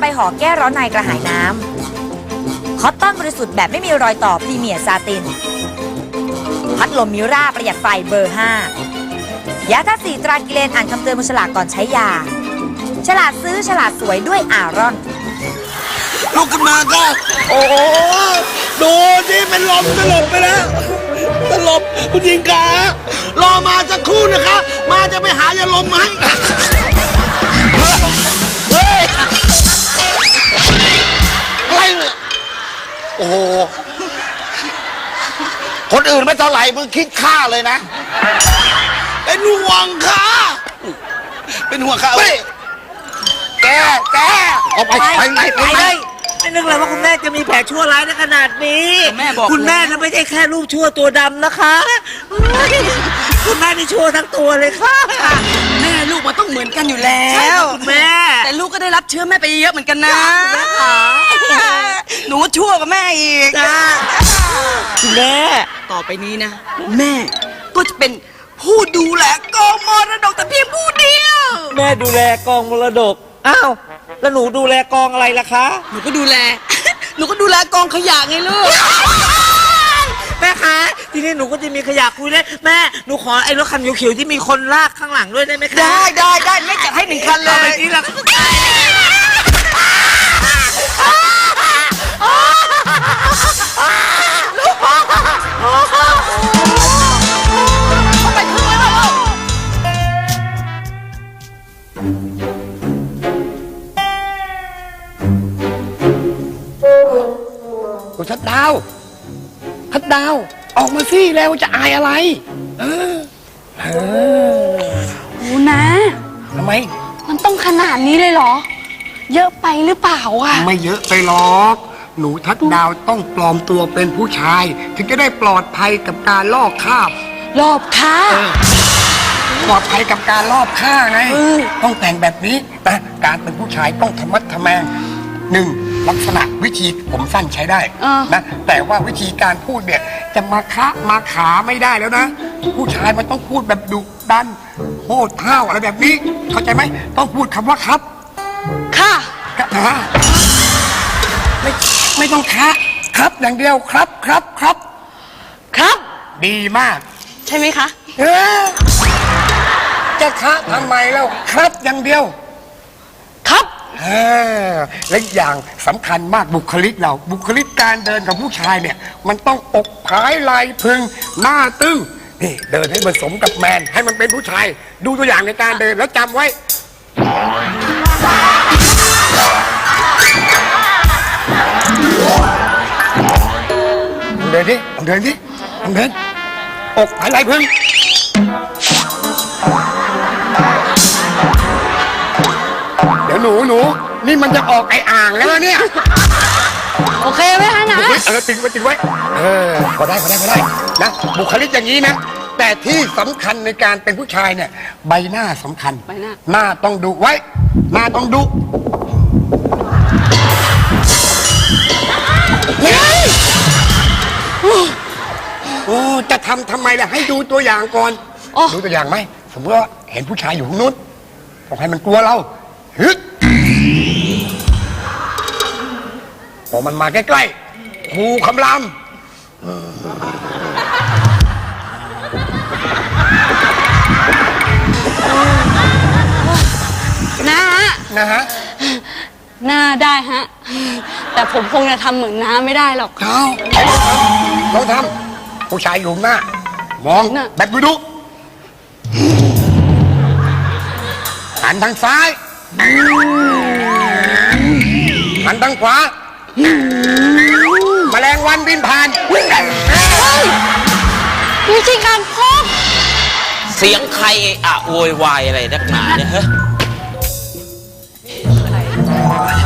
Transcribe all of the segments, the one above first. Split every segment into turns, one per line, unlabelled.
ใบห่อแก้ร้อนในกระหายน้ำคอตตอนบริสุทธิ์แบบไม่มีรอยต่อพรีเมียร์ซาติน พัดลมมิราประหยัดไฟเบอร์ 5 ยาท่าสีตรากิเลนอ่านคำเตือนบนฉลากก่อนใช้ยา ฉลาดซื้อฉลาดสวยด้วยอารอน
ลุกขึ้นมาก็ โอ้โหดูสิเป็นลมสลบไปแล้วสลบคุณหญิงการอมาสักครู่นะคะ มาจะไปหายาลมมาให้ โอ้โห คนอื่นไม่เท่าไหร่มึงคิดค่าเลยนะ เป็นห่วงค่ะ เป็นห่วงค่ะเฮ้ยแกแกเอาไปไปไปไปไป
ไม่นึกเลยว่าคุณแม่จะมีแผลชั่วร้ายในขนาดนี้
แม่บอก
คุณแม่นะไม่ใช่แค่รูปชั่วตัวดำนะคะเฮ้ยคุณแม่นี่ชั่วทั้งตัวเลยค่ะ
แม่ลูกมันต้องเหมือนกันอยู่แล้
ใช่
ว
ค่ะคุณแม่
แต่ ลูกก็ได้รับเชื้อแม่ไปเยอะเหมือนกันนะ
คุณแม่ค่ะ
หนูชั่วกว่าแม่อีก
จ้าคุณแม่
ต่อไปนี้นะ แม่ก็จะเป็นผู้ดูแลกองมรดกแต่เพียงผู้เดียว
แม่ดูแลกองมรดก อ้าว แล้วหนูดูแลกองอะไรล่ะคะ
หนูก็ดูแล หนูก็ดูแลกองขยะไงลูก
แม่คะทีนี้หนูก็จะมีขยะคุยได้แม่หนูขอไอ้รถคันเขียวๆที่มีคนลากข้างหลังด้วยได้ไหมคะ
ได้ได้ได้แม่จัดให้หนึ่งคันเล
เอาไป
ย
ที่ละ
คุณ ออกมาสิแล้วจะอายอะไร เออเออ
โอ้นะ
ทำไม
มันต้องขนาดนี้เลยเหรอ เยอะไปหรือเปล่าอะ
ไม่เยอะไปหรอก หนูทัดดาวต้องปลอมตัวเป็นผู้ชาย ถึงจะได้ปลอดภัยกับการลอกคราบ
รอบค่ะ
ปลอดภัยกับการลอบฆ่าไงต้องแต่งแบบนี้นะการเป็นผู้ชายต้องธรรมัดทแมงหนึ่งลักษณะวิธีผมสั้นใช้ได้
เออ
นะแต่ว่าวิธีการพูดเนี่ย จะมาคะมาขาไม่ได้แล้วนะ ผู้ชายมันต้องพูดแบบดุดันโหดเท่าอะไรแบบนี้ เข้าใจไหมต้องพูดคำว่าครับ
ค่ะ
ครับฮะไม่ไม่ต้องคะครับอย่างเดียวครับครับครับ
ครับ
ดีมาก
ใช่ไหมคะ
เออจะคะทำไมแล้วครับอย่างเดียว
ครับ
เออและอีกอย่างสำคัญมากบุคลิกเรา บุคลิกการเดินกับผู้ชายเนี่ย มันต้องอกผายไหลพึงหน้าตึงนี่เดินให้มันสมกับแมน ให้มันเป็นผู้ชาย ดูตัวอย่างในการเดินแล้วจำไว้ เดินดิเดินดิเดินอกผายไหลพึง หนูหนูนี่มันจะออกไออ่างแล้วเนี่ย
โอเคไหมคะนะ
เฮ้ยเออติดไว้ติดไว้เออพอได้พอได้พอได้นะบุคลิกอย่างนี้นะ แต่ที่สำคัญในการเป็นผู้ชายเนี่ย ใบหน้าสำคัญ
ใบหน้า
หน้าต้องดุไว้ หน้าต้องดุเฮ้ยโอ้จะทำทำไมล่ะให้ดูตัวอย่างก่อน
อ๋อ
ดูตัวอย่างไหมสมมติว่าเห็นผู้ชายอยู่ข้างนู้นต้องให้มันกลัวเราฮึด พอมันมาใกล้ๆหูคำราม
นะฮะ
นะฮะ
หน้าได้ฮะ แต่ผมคงจะทำเหมือนน้าไม่ได้หรอก
เขาเราทำผู้ชายอยู่ข้างหน้า มอง
น่ะ
แบบดุดุหันทางซ้ายหันทางขวา แมลงวันบินผ่าน
วิธีการพก
เสียงใครเอะอะโวยวายอะไรนักหนาเนี่ยเฮ้ย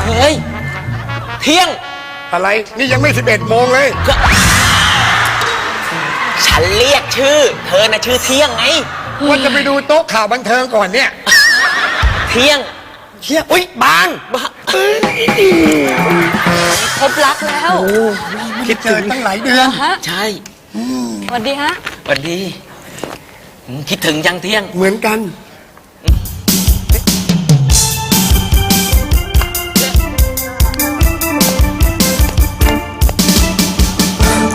เฮ้ย เที่ยง
อะไรนี่ยังไม่สิบเอ็ดโมงเลย
ฉันเรียกชื่อ เธอน่ะชื่อเที่ยงไง
ว่าจะไปดูโต๊ะข่าวบันเทิงก่อนเนี่ย
เที่ยง
เชี่ยอุ้ยบาง
บ้า
พบรักแล้ว
คิดเจอตั้งหลายเดือน
ฮะ
ใช่
สวัสดีฮะ
สวัสดีอืมคิดถึงยังเที่ยง
เหมือนกัน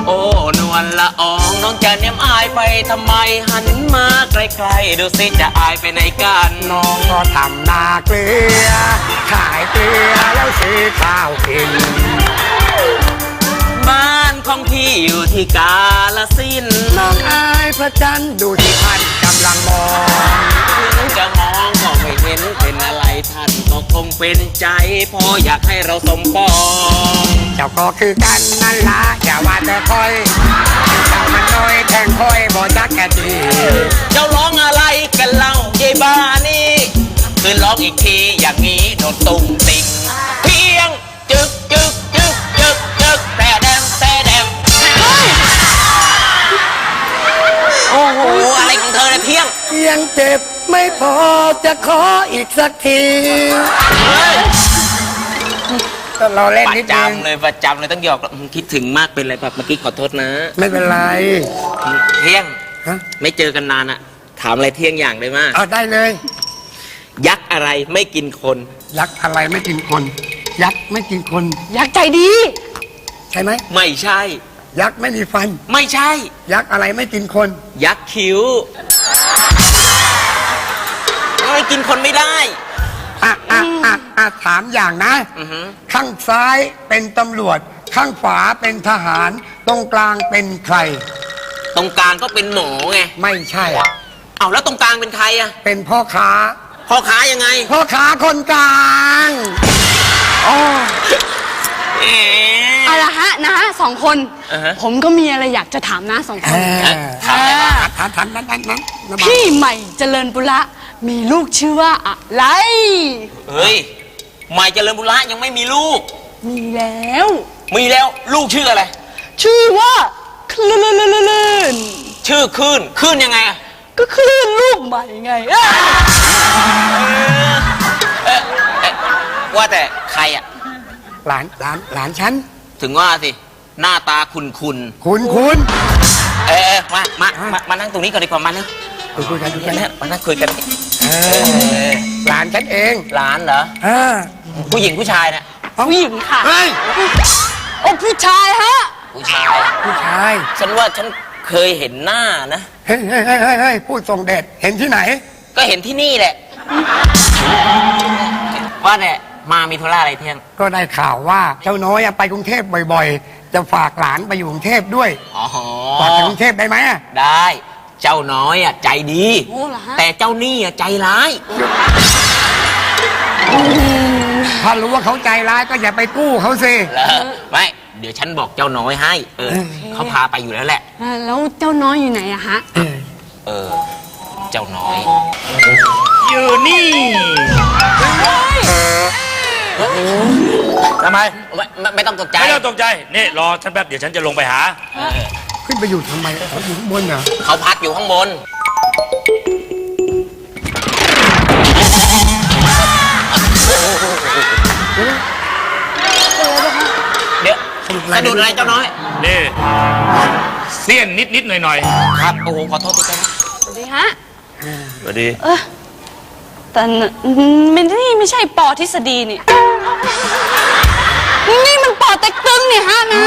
โอ้ นวลละออ น้องจะเนียมอายไปทำไมหันมาใกล้ๆดูสิจะอายไปไหนกัน
น้องก็ทำนาเกลือขายเกลือแล้วซื้อข้าวกิน
บ้านข องพี่อยู่ที่กาลสินธุ์
น้องอายพระจันทร์ดูที่ท่านกำลังมอง
ถึงจะมองก็ไม่เห็นเป็นอะไรท่านก็คงเป็นใจเพออยากให้เราสมปอง
เจ้าก็คือกันนั่นละอย่าว่าแต่คอยเจ้ามันน้อยแทงคอยบ่จักแกดี
เจ้าร้องอะไรกันเล่ายายบ้านี่คือร้องอีกทีอย่างนี้โดนตุ้งติงเพียงจึกจึก โอ้โห อะไรของเธอเนี่ยเที่ยง
ยังเจ็บไม่พอจะขออีกสักที
เฮ้ย
ก็รอเล่น
ประ
นิดนึง
จำเลยประจำเลยต้องหยอกอืมคิดถึงมากเป็นไรแบบเมื่อกี้ขอโทษนะ
ไม่เป็นไร
เที่ยง
ฮะ
ไม่เจอกันนานอะถามอะไรเที่ยงอย่างได้มาก
เอาได้เลย
ยักษ์อะไรไม่กินคน
ยักษ์อะไรไม่กินคน ยักษ์ไม่กินคน
อยากใจดี
ใช่ไหม
ไม่ใช่
ยักษ์ไม่มีฟัน
ไม่ใช่
ยักษ์อะไรไม่กินคน
ยักษ์คิ้วไม่กินคนไม่ได้
อะอะอะอะถามอย่างนะ
อือฮึ
ข้างซ้ายเป็นตำรวจ ข้างขวาเป็นทหาร ตรงกลางเป็นใคร
ตรงกลางก็เป็นหมอไง
ไม่ใช่
เอาแล้วตรงกลางเป็นใครอะ
เป็นพ่อค้า
พ่อค้ายังไง
พ่อค้าคนกลาง
เอ๋
เอาละฮะนะสองคน
อ่าฮะ
ผมก็มีอะไรอยากจะถามนะสองคน
ถามอะไรบ้าง
ถามถามนั้นนั้นนั้นนะบ้าง
พี่ใหม่เจริญบุระมีลูกชื่อว่าอะไร
เฮ้ยใหม่เจริญบุระยังไม่มีลูก
มีแล้ว
มีแล้วลูกชื่ออะไร
ชื่อว่าคลื่นลื่นลื่น
ชื่อคลื่นคลื่นยังไงอะ
ก็คลื่นลูกใหม่ไงอะ
เอ๊ะเอ๊ะว่าแต่ใครอะ
หลานหลานหลานฉัน
ถึงว่าสิ หน้าตาคุนคุน
คุณคุณ
ๆเออเออมามามามานั่งตรงนี้ก่อนดีกว่ามาเร็ว
คุยคุยกันคุยกัน
เนี่ยมานั่งคุยกัน
เอ
เอ
อ
อ
หลานฉันเอง
หลานเหรอ
อ่า
ผู้หญิงผู้ชายเนี่ย
ผู้หญิงค่ะ
เฮ้ย
โอ้ผู้ชายฮะ
ผู้ชาย
ผู้ชาย
ฉันว่าฉันเคยเห็นหน้านะ
เฮ้ยเฮ้ยเฮ้ยเฮ้ยเฮ้ยพูดส่งเดชเห็นที่ไหน
ก็เห็นที่นี่แหละว่าเนี่ย มามีธุระอะไรเที่ยง
ก็ได้ข่าวว่าเจ้าน้อยอะไปกรุงเทพบ่อยๆ จะฝากหลานไปอยู่กรุงเทพด้วย
อ๋อ
ฝากไปกรุงเทพได้ไหมอะ
ได้ เจ้าน้อยอะใจดี
โอ้เหรอฮะ
แต่เจ้านี่อะใจร้าย
ถ้ารู้ว่าเขาใจร้ายก็อย่าไปกู้เขาสิ
แล้วไม่ เดี๋ยวฉันบอกเจ้าน้อยให้ เออ เขาพาไปอยู่แล้วแหละ
อ่าแล้วเจ้าน้อยอยู่ไหนอะฮะ
เออ เจ้าน้อย
อยู่นี่ ทำไม
ไม่ไม่ไม่ต้องตกใจ
ไม่ต้องตกใจ นี่รอฉันแป๊บเดี๋ยวฉันจะลงไปหา
ขึ้นไปอยู่ทำไมเขาอยู่ข้างบนเหรอ
เขาพักอยู่ข้างบน เดี๋ยวสะดุดอะไรเจ้าน้อย
นี่เสี้ยนนิดนิดๆหน่อยหน่อย
ครับ โอ้โห ขอโทษทีครับ
สวัสดีฮะ
ๆสวัสดี
แต่ไม่นี่ไม่ใช่ปอทฤษฎีนี่ นี่มันปอเต็กตึงนี่ฮะนะ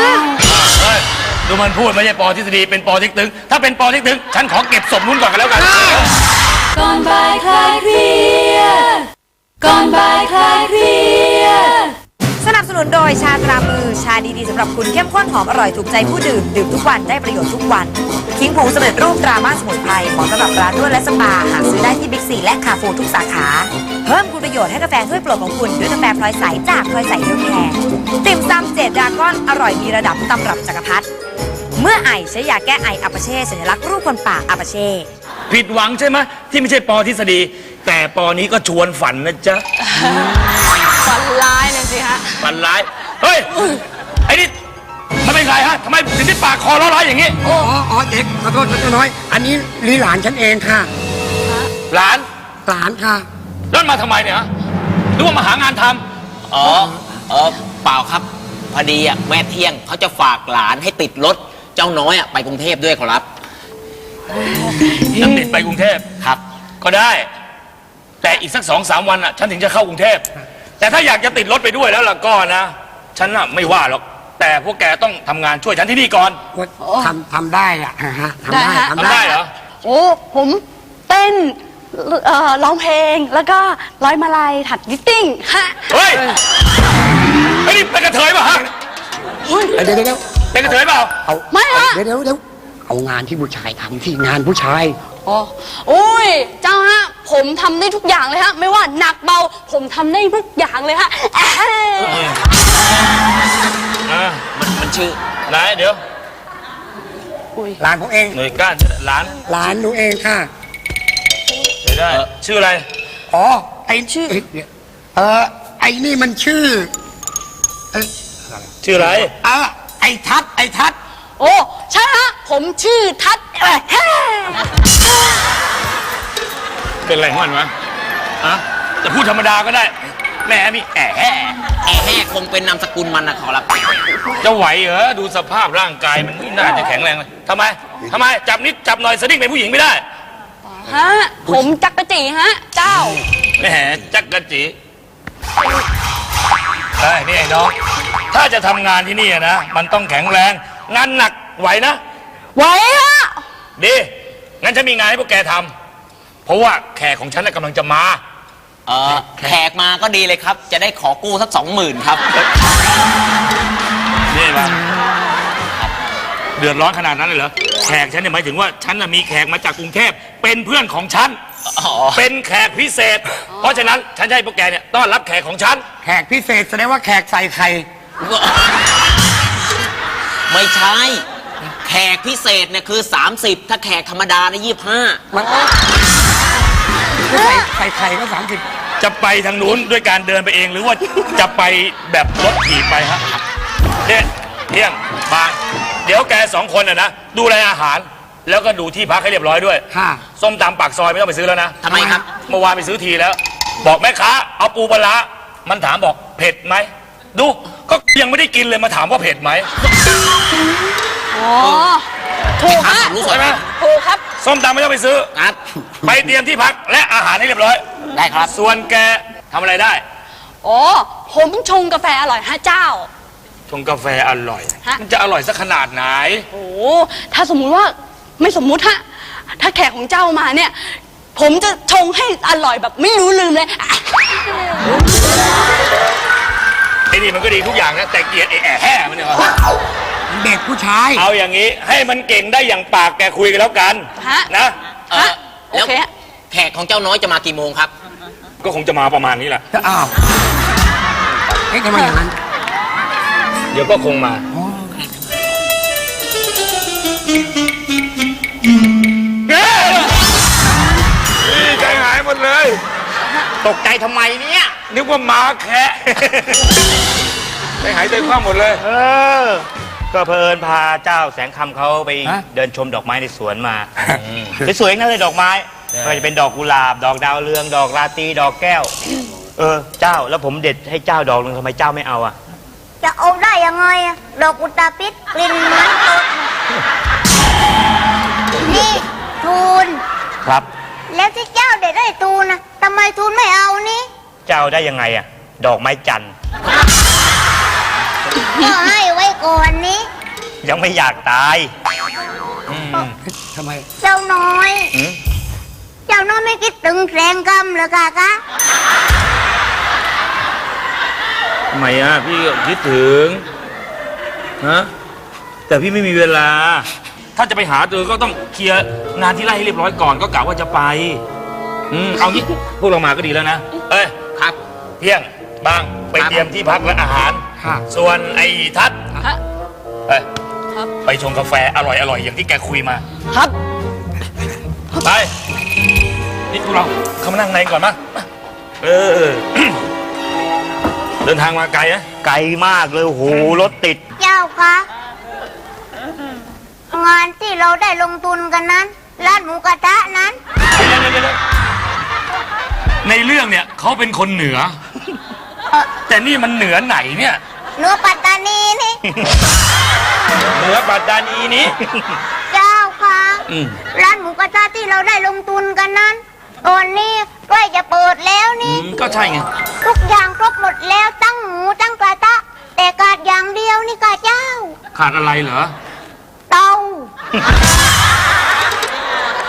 เฮ้ยดูมันพูดไม่ใช่ปอทฤษฎีเป็นปอเทิกตึง ถ้าเป็นปอเทิกตึง ฉันขอเก็บศพนู้นก่อนกันแล้วกัน
ก่อนบ่ายคลายเครียดก่อนบ่ายคลายเครียด
ส นุนโดยชาตรามือ ชาดีๆสำหรับคุณเข้มข้นหอมอร่อยถูกใจผู้ดื่ม ดื่มทุกวันได้ประโยชน์ทุกวัน คิงผงสำเร็จรูปตราบ้าสมุนไพรเหมาะสำหรับร้านนวดและสปาหาซื้อได้ที่บิ๊กซีและคาฟูทุกสาขา เพิ่มคุณประโยชน์ให้กาแฟถ้วยโปรดของคุณด้วยกาแฟพลอยใสจากพลอยใสเฮลแคร์ติ่มซำเจ็ดดาก้อนอร่อยมีระดับตำรับจักรพรรดิเมื่อไอใช้ยาแก้ไออัปเช่สัญลักษณ์รูปคนป่าอัปเช่
ผิดหวังใช่ไหมที่ไม่ใช่ปอทฤษฎี แต่ปอนี้ก็ชวนฝันนะจ๊ะ
ร้ายเลยสิฮะ
ฝันร้าย เฮ้ย ไอ้นี่มันเป็นใครฮะทำไมถึงได้ปากคอร้อนๆอย่างนี้
อ๋ออ๋อเด็กขอโทษนะน้อย อันนี้ลีหลานฉันเองค่ะ
หลาน
หลานค่ะ
แล้วมาทำไมเนี่ยฮะหรือว่ามาหางานทำ
อ๋อเออเปล่าครับ พอดีอะแม่เที่ยงเขาจะฝากหลานให้ติดรถ เจ้าน้อยอะไปกรุงเทพด้วยขอรับ
ยังติดไปกรุงเทพ
ครับ
ก็ได้ แต่อีกสักสองสามวันอะ ฉันถึงจะเข้ากรุงเทพ แต่ถ้าอยากจะติดรถไปด้วยแล้วล่ะก็นะ ฉันน่ะไม่ว่าหรอก แต่พวกแกต้องทำงานช่วยฉันที่นี่ก่อน
ทำทำได้อะฮะทำ
ได้
ได้
ฮะ
ทำ
ทำได้
ได้
เหรอ
โอ้ผมเต้นเอ่อร้องเพลงแล้วก็ร้อยมาลัยถัดยิตติ้งฮะ
เฮ้ยไอ้นี่เป็นกระเทยป่ะฮะ
เดี๋ยวเดี๋ยวเดี๋ยว
เป็นกระเทยเปล่า
เอา
ไม่ฮะ
เดี๋ยวเดี๋ยวเดี๋ยวเอางานที่ผู้ชายทำที่งานผู้ชาย
อ๋อโอ้ย เจ้าฮะ ผมทำได้ทุกอย่างเลยฮะ ไม่ว่าหนักเบา ผมทำได้ทุกอย่างเลยฮะแอะ
อ่า
มันมันชื่อ
ไหนเดี๋ยว
หลานผมเอง
หน่วยก้านหลาน
หลานหนูเองค่ะ
เดี๋ยวได้ชื่ออะไร
อ๋อ ไอ้ชื่อเดี๋ยวเออไอ้นี่มันชื่อ เอย
ชื่ออะไร
เออไอ้ทัด ไอ้ทัด
โอ้ใช่ฮะผมชื่อทัศน์แอะแฮะ
เป็นอะไรของมันวะอะจะพูดธรรมดาก็ได้ แหม่มีแอะแห่
แอะแห่คงเป็นนามสกุลมันนะขอรับ
จะไหวเหรอ ดูสภาพร่างกายมันไม่น่าจะแข็งแรงเลยทำไมทำไม จับนิดจับหน่อยสดิ้งเป็นผู้หญิงไม่ได้
ฮะผมจักรจีฮะ เจ้า
แหมจักกะจีไอ้ยนี่ไอ้น้อง ถ้าจะทำงานที่นี่อะนะ มันต้องแข็งแรง งานหนักไหวนะ
ไหวฮะ
ดีงั้นฉันมีงานให้พวกแกทำเพราะว่าแขกของฉันน่ะกำลังจะมา
เออแขกมาก็ดีเลยครับ จะได้ขอกู้สักสองหมื่นครับ
นี่มาเดือดร้อนขนาดนั้นเลยเหรอ แขกฉันเนี่ยหมายถึงว่าฉันน่ะมีแขกมาจากกรุงเทพเป็นเพื่อนของฉัน
อ๋อ
เป็นแขกพิเศษ เพราะฉะนั้นฉันจะให้พวกแกเนี่ยต้อนรับแขกของฉัน
แขกพิเศษแสดงว่าแขกใส่ไข่
ไม่ใช่ แขกพิเศษเนี่ยคือ 30 ถ้าแขกธรรมดาเนี่ยยี่ห้า
มันใส่ใส่ไข่ก็สามสิบ
จะไปทางนู้นด้วยการเดินไปเองหรือว่าจะไปแบบรถขี่ไปฮะเนี่ยเที่ยงบางเดี๋ยวแกสองคนน่ะนะดูแลอาหาร แล้วก็ดูที่พักให้เรียบร้อยด้วย
ค่ะ
ส้มตำปากซอยไม่ต้องไปซื้อแล้วนะ
ทำไมครับ
เมื่อวานไปซื้อทีแล้ว บอกแม่ค้าเอาปูปลาร้ามันถามบอกเผ็ดไหม ดูก็ยังไม่ได้กินเลยมาถามว่าเผ็ดไหม
อ๋อถูกฮะ
รู้ส
ใช่
วย
ไหม
ถูกครับ
ส้มตำไม่ต้องไปซื้อ
ครับ
ไปเตรียมที่พักและอาหารให้เรียบร้อย
ได้ครับ
ส่วนแกทำอะไรได้
อ๋อ ผมชงกาแฟอร่อยฮะเจ้า
ชงกาแฟอร่อย
ฮะ
มันจะอร่อยสักขนาดไหน
โอ้ถ้าสมมุติว่าไม่สมมุติฮะ ถ้าแขกของเจ้ามาเนี่ย ผมจะชงให้อร่อยแบบไม่รู้ลืมเลยอะ
ไอ้นี่มันก็ดีทุกอย่างนะแต่เกลียดไอ้แอะแห่มันเนี่ยวะ
เด็กผู้ชาย
เอาอย่างนี้ให้มันเก่งได้อย่างปากแกคุยกันแล้วกัน
ฮะ
นะ
เอ
ฮะ
อ
โอ
แล้ว
เคฮะ
แขกของเจ้าน้อยจะมากี่โมงครับ
ก็คงจะมาประมาณนี้แหละ
อ้าวเอ๊ะทำไมอย่างนั้น
เดี๋ยวก็คงมาเย้นี่ใจหายหมดเลย
ตกใจทำไมเนี่ย
นึกว่าหมาแคะใจหายใจคว่ำหมดเลย
เออ ก็เพลินพาเจ้าแสงคำเขาไป
ฮะ
เดินชมดอกไม้ในสวนมาสวยๆนั่นเลยดอกไม้
ใช่
ไม่ว่าจะเป็นดอกกุหลาบ ดอกดาวเรือง ดอกราตรีดอกแก้ว เออ เจ้าแล้วผมเด็ดให้เจ้าดอกหนึงทำไมเจ้าไม่เอาอะ
จะเอาได้ยังไงอะดอกอุตตาปิดกลิ่นเหมันตดนี่ทูล
ครับ
แล้วที่เจ้าเด็ดได้ทูลนะทำไมทูลไม่เอานี่
เจ้าได้ยังไงอะดอกไม้จันทร์
ก็ให้ไว้ก่อนนี้
ยังไม่อยากตาย
ทำไม
เจ้าน้อย
หืม
เจ้าน้อยไม่คิดถึงแสงกำเหรอกะคะ
ทำไมอะพี่ก็คิดถึงฮะแต่พี่ไม่มีเวลา ถ้าจะไปหาเธอก็ต้องเคลียร์งานที่ไร่ให้เรียบร้อยก่อนก็กะว่าจะไป อืมเอางี้พวกเรามาก็ดีแล้วนะ เอ้ยครับ เที่ยงบางไปเตรียมที่พักและอาหาร
ค่ะ
ส่วนไอ้ทัศน์
ฮะ
เอ้ย
ครับ
ไปชงกาแฟอร่อยอร่อยๆอย่างที่แกคุยมา
ครับ
ไป นี่พวกเราเข้ามานั่งในก่อนมาเออ เดินทางมาไกลนะ
ไกลมากเลยโอ้โหรถติด
เจ้าคะงานที่เราได้ลงทุนกันนั้นร้านหมูกระทะนั้น
ในเรื่องเนี่ยเขาเป็นคนเหนือ แต่นี่มันเหนือไหนเนี่ย
เนื้อปัตตานีนี่
เหนือปัตตานีนี้
เจ้าคะ
อืม
ร้านหมูกระทะที่เราได้ลงทุนกันนั้นตอนนี้ใกล้จะเปิดแล้ว
อื
นี่
มก็ใช่ไง
ทุกอย่างครบหมดแล้วตั้งหมูตั้งกระทะแต่ขาดอย่างเดียวนี่กะเจ้า
ขาดอะไรเหรอ
เตา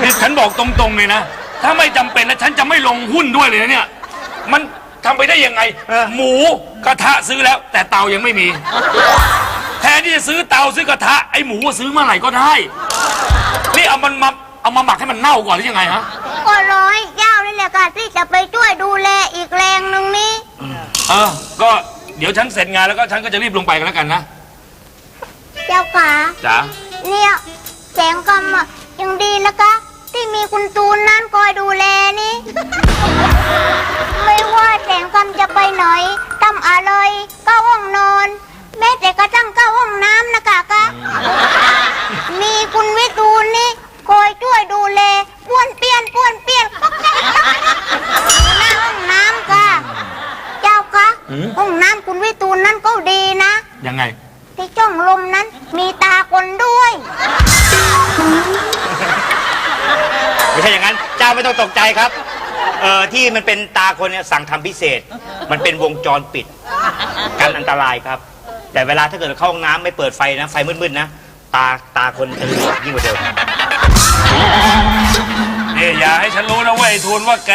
นี่ฉันบอกตรงๆเลยนะ ถ้าไม่จำเป็นแล้วฉันจะไม่ลงหุ้นด้วยเลยนะเนี่ย มัน ทำไปได้ยังไง
เออ
หมูกระทะซื้อแล้ว แต่เตายังไม่มี แทนที่จะซื้อเตาซื้อกระทะไอ้หมูก็ซื้อเมื่อไหร่ก็ได้ นี่เอามันมาเอามาหมักให้มันเน่าก่อนหรือยังไงฮะ
ก็รอให้เจ้านี่แหละค่ะที่จะไปช่วยดูแลอีกแรงหนึ่งนี้
เออก็เดี๋ยวฉันเสร็จงานแล้วก็ฉันก็จะรีบลงไปกันแล้วกันนะ
เจ้าค่ะ
จ๋า
เนี่ยแสงกำอะยังดีนะคะ ที่มีคุณตูนนั่นคอยดูแลนี่ ลมนั้น มีตาคนด้วย
ไม่ใช่อย่างนั้น เจ้าไม่ต้องตกใจครับเอ่อที่มันเป็นตาคนเนี่ยสั่งทำพิเศษ มันเป็นวงจรปิดกันอันตรายครับ แต่เวลาถ้าเกิดเข้าห้องน้ำไม่เปิดไฟนะ ไฟมืดๆนะ ตาตาคนจะเหลือกยิ่งกว่าเดิม
นี่อย่าให้ฉันรู้นะเว้ยไอ้ทูลว่าแก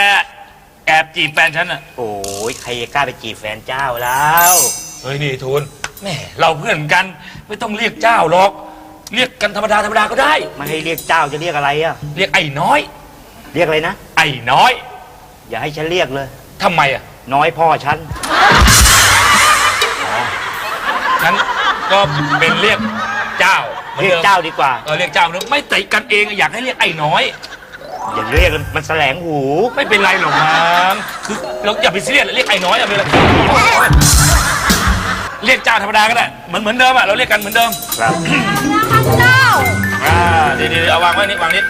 แอบจีบแฟนฉันอะ
โอ้ยใครจะกล้าไปจีบแฟนเจ้าแล้ว
เฮ้ยนี่ทูลแหม่เราเพื่อนกัน ไม่ต้องเรียกเจ้าหรอก เรียกกันธรรมดาธรรมดาก็ได้
ไม่ให้เรียกเจ้าจะเรียกอะไรอะ
เรียกไอ้น้อย
เรียกอะไรนะ
ไอ้น้อย
อย่าให้ฉันเรียกเลย
ทำไมอะ
น้อยพ่อฉัน
ฉันก็เป็นเรียกเจ้าหมือน
เรียก
ดิม
เจ้าดีกว่า
เออเรียกเจ้าเนอะไม่ติกันเองอยากให้เรียกไอ้น้อย
อย่าเรียกเลยมันแสลงหู
ไม่เป็นไรหรอกมั้งคือเราอย่าไปซีเรียสเรียกไอ้น้อยอะไม่เป็นไร เรียกเจ้าธรรมดาก็ได้เหมือนเหมือนเดิมอะเราเรียกกันเหมือนเดิม
ครับ
อ่าดีดีเอาวางไว้นี่วางนี่